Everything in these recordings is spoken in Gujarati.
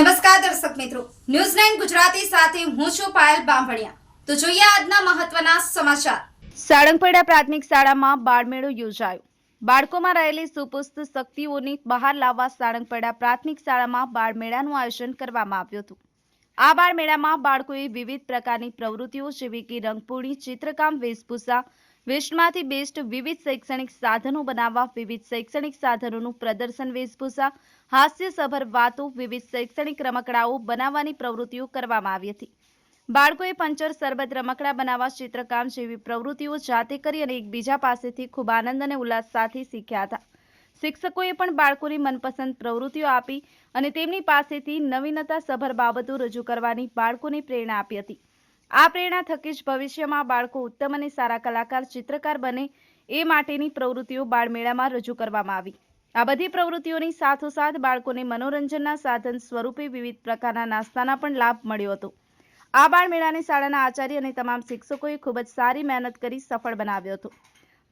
નમસ્કાર દર્શક મિત્રો. ન્યૂઝ નાઇન ગુજરાતી સાથે હું છું પાયલ બાંભણિયા તો જોઈએ આજના મહત્વના સમાચાર. સાળંગપડા પ્રાથમિક શાળામાં બાળમેળો યોજાયો. બાળકોમાં રહેલી સુપુસ્ત શક્તિઓને બહાર લાવવા સાળંગપડા પ્રાથમિક શાળામાં બાળમેળાનું આયોજન કરવામાં આવ્યું હતું. આ બાળમેળામાં બાળકોએ વિવિધ પ્રકારની પ્રવૃત્તિઓ, જેવી કે રંગપૂર્ણી ચિત્રકામ, વેશભૂષા વેસ્ટમાંથી બેસ્ટ વિવિધ શૈક્ષણિક સાધનો બનાવવા, વિવિધ શૈક્ષણિક સાધનોનું પ્રદર્શન, વેશભૂષા, હાસ્યસભર વાતો, વિવિધ શૈક્ષણિક રમકડાઓ બનાવવાની પ્રવૃત્તિઓ કરવામાં આવી હતી. બાળકોએ પંચર સરબત રમકડા બનાવવા, ચિત્રકામ જેવી પ્રવૃત્તિઓ જાતે કરી અને એકબીજા પાસેથી ખૂબ આનંદ અને ઉલ્લાસ સાથે શીખ્યા હતા. શિક્ષકોએ પણ બાળકોની મનપસંદ પ્રવૃત્તિઓ આપી અને તેમની પાસેથી નવીનતા સભર બાબતો રજૂ કરવાની બાળકોને પ્રેરણા આપી હતી. આ પ્રેરણા થકી જ ભવિષ્યમાં બાળકો ઉત્તમ અને સારા કલાકાર, ચિત્રકાર બને એ માટેની પ્રવૃત્તિઓ બાળમેળામાં રજૂ કરવામાં આવી. આ બધી પ્રવૃત્તિઓની સાથોસાથ બાળકોને મનોરંજનના સાધન સ્વરૂપે વિવિધ પ્રકારના નાસ્તાના પણ લાભ મળ્યો હતો. આ બાળમેળાને શાળાના આચાર્ય અને તમામ શિક્ષકોએ ખૂબ જ સારી મહેનત કરી સફળ બનાવ્યો હતો.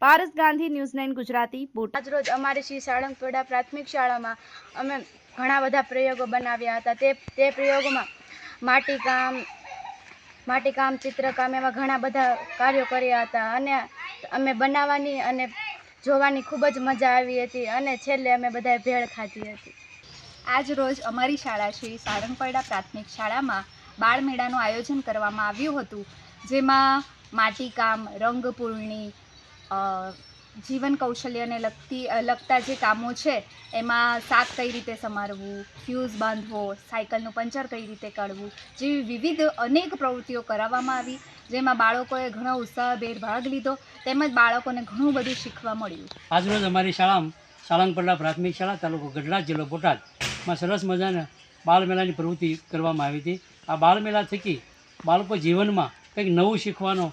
Paras Gandhi news nine Gujarati Botad. આજરોજ અમારી શ્રી સાળંગપડા પ્રાથમિક શાળામાં અમે ઘણા બધા પ્રયોગો બનાવ્યા હતા. તે તે પ્રયોગોમાં માટીકામ માટીકામ ચિત્રકામ એવા ઘણા બધા કાર્યો કર્યા હતા અને અમે બનાવવાની અને જોવાની ખૂબ જ મજા આવી હતી અને છેલ્લે અમે બધાએ ભેળ ખાધી હતી. આજ રોજ અમારી શાળા શ્રી સાળંગપરડા પ્રાથમિક શાળામાં બાળમેળાનું આયોજન કરવામાં આવ્યું હતું જેમાં માટીકામ રંગપૂર્ણી જીવન કૌશલ્યને લગતી લગતા જે કામો છે, એમાં શાક કઈ રીતે સમારવું ફ્યુઝ બાંધવો સાયકલનું પંચર કઈ રીતે કાઢવું જેવી વિવિધ અનેક પ્રવૃત્તિઓ કરાવવામાં આવી, જેમાં બાળકોએ ઘણો ઉત્સાહભેર ભાગ લીધો, તેમજ બાળકોને ઘણું બધું શીખવા મળ્યું. આજરોજ અમારી શાળામાં સાળંગપરડા પ્રાથમિક શાળા, તાલુકો ગઢડા, જિલ્લો બોટાદમાં સરસ મજાના બાળમેળાની પ્રવૃત્તિ કરવામાં આવી હતી. આ બાળમેળા થકી બાળકો જીવનમાં કંઈક નવું શીખવાનો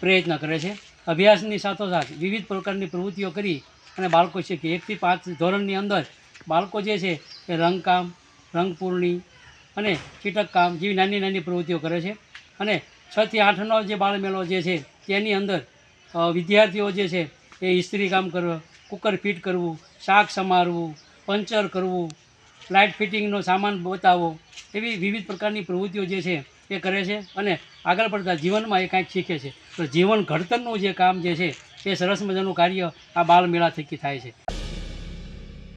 પ્રયત્ન કરે છે. અભ્યાસની સાથોસાથ વિવિધ પ્રકારની પ્રવૃત્તિઓ કરી અને બાળકો શીખે એકથી પાંચ ધોરણની અંદર બાળકો જે છે એ રંગકામ, રંગપૂર્ણી અને ચીટકકામ જેવી નાની નાની પ્રવૃત્તિઓ કરે છે. અને છથી આઠનો જે બાળમેળો જે છે તેની અંદર વિદ્યાર્થીઓ જે છે એ ઇસ્ત્રી કામ કરવું, કુકર ફિટ કરવું, શાક સમારવું, પંચર કરવું લાઇટ ફિટિંગનો સામાન બતાવવો એવી વિવિધ પ્રકારની પ્રવૃત્તિઓ જે છે એ કરે છે અને આગળ પડતા જીવનમાં એ કાંઈક શીખે છે. તો જીવન ઘડતરનું જે કામ જે છે એ સરસ મજાનું કાર્ય આ બાળમેળા થકી થાય છે.